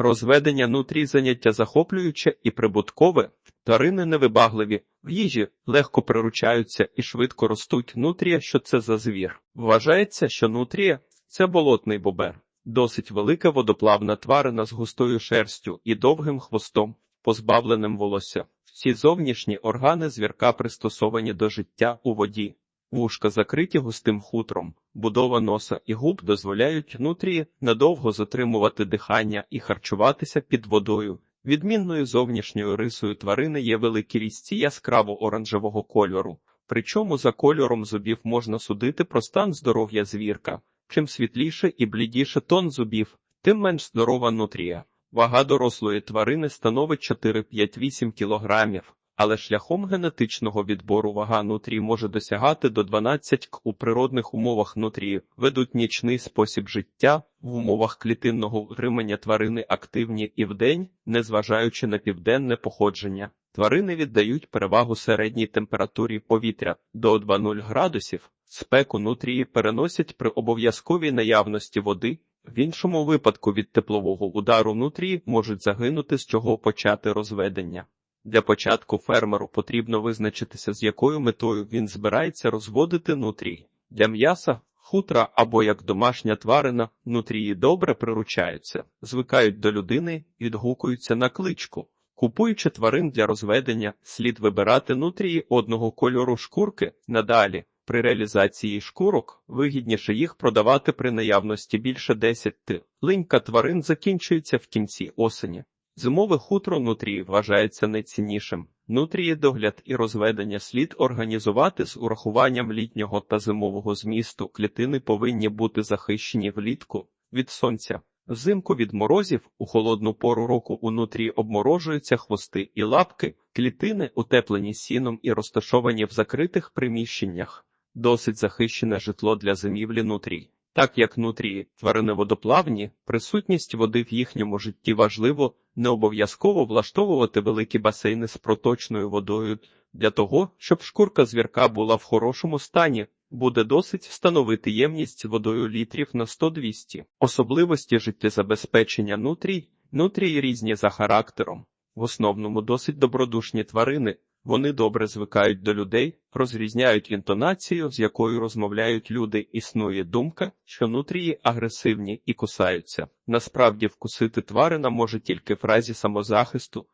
Розведення нутрій заняття захоплююче і прибуткове. Тварини невибагливі, в їжі легко приручаються і швидко ростуть. Нутрія, що це за звір. Вважається, що нутрія це болотний бобер. Досить велика водоплавна тварина з густою шерстю і довгим хвостом, позбавленим волосся. Всі зовнішні органи звірка пристосовані до життя у воді. Вушка закриті густим хутром, будова носа і губ дозволяють нутрії надовго затримувати дихання і харчуватися під водою. Відмінною зовнішньою рисою тварини є великі різці яскраво оранжевого кольору. Причому за кольором зубів можна судити про стан здоров'я звірка. Чим світліше і блідіше тон зубів, тим менш здорова нутрія. Вага дорослої тварини становить 4-5-8 кілограмів, але шляхом генетичного відбору вага нутрії може досягати до 12 к. У природних умовах нутрії ведуть нічний спосіб життя, в умовах клітинного утримання тварини активні і вдень, незважаючи на південне походження. Тварини віддають перевагу середній температурі повітря до 2-0 градусів. Спеку нутрії переносять при обов'язковій наявності води. В іншому випадку від теплового удару нутрії можуть загинути, з чого почати розведення. Для початку фермеру потрібно визначитися, з якою метою він збирається розводити нутрій. Для м'яса, хутра або як домашня тварина, нутрії добре приручаються, звикають до людини, відгукуються на кличку. Купуючи тварин для розведення, слід вибирати нутрії одного кольору шкурки надалі. При реалізації шкурок вигідніше їх продавати при наявності більше 10 Линька тварин закінчується в кінці осені. Зимове хутро нутрії вважається найціннішим. Нутрії догляд і розведення слід організувати з урахуванням літнього та зимового змісту. Клітини повинні бути захищені влітку від сонця. Взимку від морозів у холодну пору року у нутрії обморожуються хвости і лапки, клітини утеплені сіном і розташовані в закритих приміщеннях. Досить захищене житло для зимівлі нутрій. Так як нутрії тварини водоплавні, присутність води в їхньому житті важливо, не обов'язково влаштовувати великі басейни з проточною водою. Для того, щоб шкурка звірка була в хорошому стані, буде досить встановити ємність водою літрів на 100-200. Особливості життєзабезпечення нутрій, нутрії різні за характером. В основному досить добродушні тварини, вони добре звикають до людей, розрізняють інтонацію, з якою розмовляють люди. Існує думка, що нутрії агресивні і кусаються. Насправді, вкусити тварина може тільки в разі самозахисту.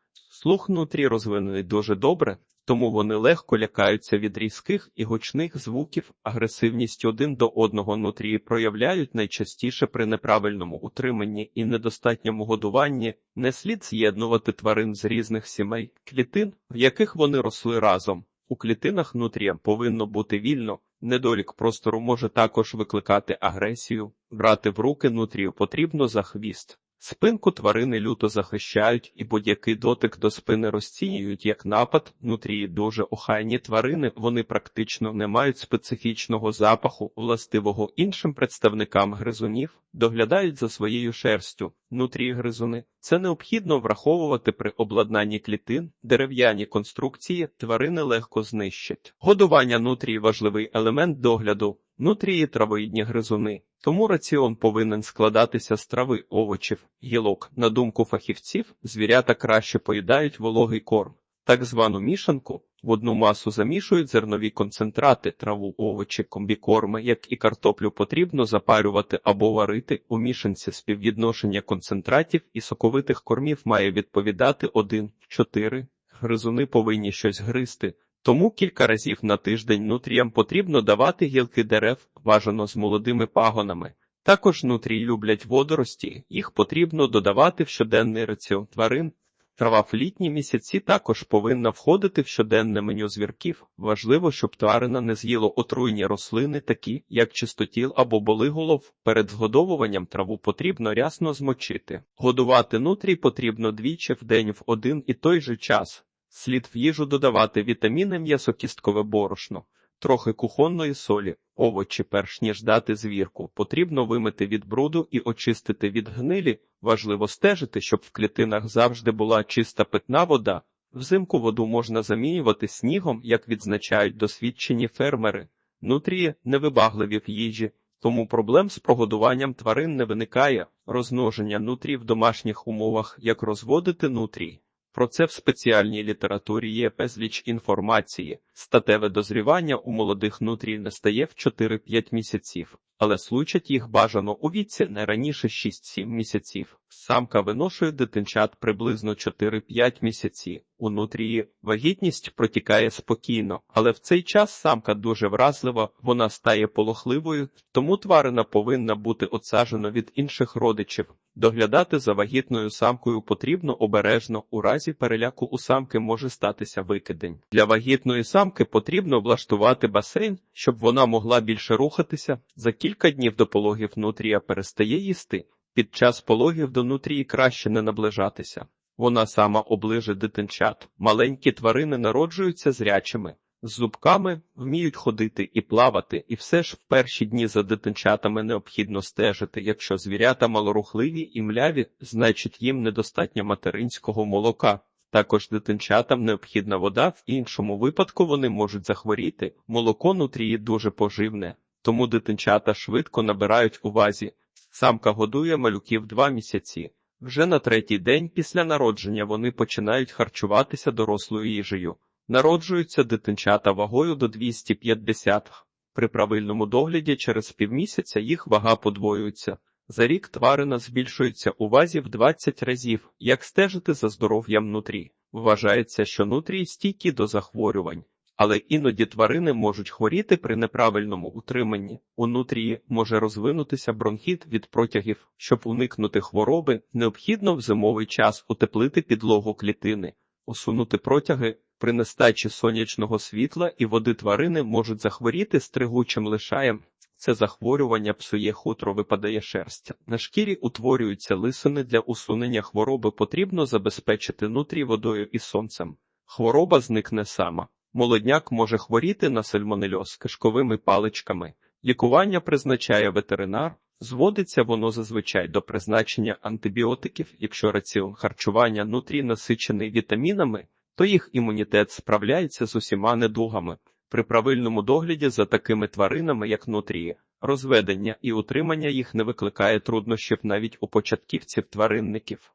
Слух нутрій розвинений дуже добре, тому вони легко лякаються від різких і гучних звуків, агресивність один до одного нутрії проявляють найчастіше при неправильному утриманні і недостатньому годуванні. Не слід з'єднувати тварин з різних сімей, клітин, в яких вони росли разом. У клітинах нутрія повинно бути вільно. Недолік простору може також викликати агресію, брати в руки нутрію потрібно за хвіст. Спинку тварини люто захищають і будь-який дотик до спини розцінюють як напад. Нутрії дуже охайні тварини, вони практично не мають специфічного запаху, властивого іншим представникам гризунів, доглядають за своєю шерстю. Нутрії гризуни це необхідно враховувати при обладнанні клітин, дерев'яні конструкції тварини легко знищать. Годування нутрії важливий елемент догляду. Нутрії травоїдні гризуни, тому раціон повинен складатися з трави, овочів, гілок. На думку фахівців, звірята краще поїдають вологий корм. Так звану мішанку в одну масу замішують зернові концентрати, траву, овочі, комбікорми, як і картоплю потрібно запарювати або варити. У мішанці співвідношення концентратів і соковитих кормів має відповідати 1-4. Гризуни повинні щось гризти. Тому кілька разів на тиждень нутріям потрібно давати гілки дерев, бажано з молодими пагонами. Також нутрії люблять водорості, їх потрібно додавати в щоденний раціон тварин. Трава в літні місяці також повинна входити в щоденне меню звірків. Важливо, щоб тварина не з'їло отруйні рослини, такі як чистотіл або болиголов. Перед згодовуванням траву потрібно рясно змочити. Годувати нутрій потрібно двічі в день в один і той же час. Слід в їжу додавати вітаміни м'ясокісткове борошно, трохи кухонної солі, овочі, перш ніж дати звірку, потрібно вимити від бруду і очистити від гнилі. Важливо стежити, щоб в клітинах завжди була чиста питна вода. Взимку воду можна замінювати снігом, як відзначають досвідчені фермери. Нутрії невибагливі в їжі, тому проблем з прогодуванням тварин не виникає. Розмноження нутрій в домашніх умовах, як розводити нутрій. Про це в спеціальній літературі є безліч інформації. Статеве дозрівання у молодих нутрій не стає в 4-5 місяців, але случать їх бажано у віці не раніше 6-7 місяців. Самка виношує дитинчат приблизно 4-5 місяці. У нутрії вагітність протікає спокійно, але в цей час самка дуже вразлива, вона стає полохливою, тому тварина повинна бути отсаджена від інших родичів. Доглядати за вагітною самкою потрібно обережно, у разі переляку у самки може статися викидень. Для вагітної самки потрібно облаштувати басейн, щоб вона могла більше рухатися. За кілька днів до пологів нутрія перестає їсти. Під час пологів до нутрії краще не наближатися. Вона сама оближе дитинчат. Маленькі тварини народжуються зрячими. З зубками вміють ходити і плавати, і все ж в перші дні за дитинчатами необхідно стежити. Якщо звірята малорухливі і мляві, значить їм недостатньо материнського молока. Також дитинчатам необхідна вода, в іншому випадку вони можуть захворіти. Молоко нутрії дуже поживне, тому дитинчата швидко набирають у вазі. Самка годує малюків два місяці. Вже на третій день після народження вони починають харчуватися дорослою їжею. Народжуються дитинчата вагою до 250. При правильному догляді через півмісяця їх вага подвоюється. За рік тварина збільшується у вазі в 20 разів. Як стежити за здоров'ям нутрій? Вважається, що нутрії стійкі до захворювань. Але іноді тварини можуть хворіти при неправильному утриманні. У нутрії може розвинутися бронхіт від протягів. Щоб уникнути хвороби, необхідно в зимовий час утеплити підлогу клітини, усунути протяги. При нестачі сонячного світла і води тварини можуть захворіти стригучим лишаєм. Це захворювання псує хутро, випадає шерсть. На шкірі утворюються лисини для усунення хвороби потрібно забезпечити нутрій водою і сонцем. Хвороба зникне сама. Молодняк може хворіти на сальмонельоз кишковими паличками. Лікування призначає ветеринар. Зводиться воно зазвичай до призначення антибіотиків, якщо раціон харчування нутрій насичений вітамінами, то їх імунітет справляється з усіма недугами. При правильному догляді за такими тваринами, як нутрії, розведення і утримання їх не викликає труднощів навіть у початківців тваринників.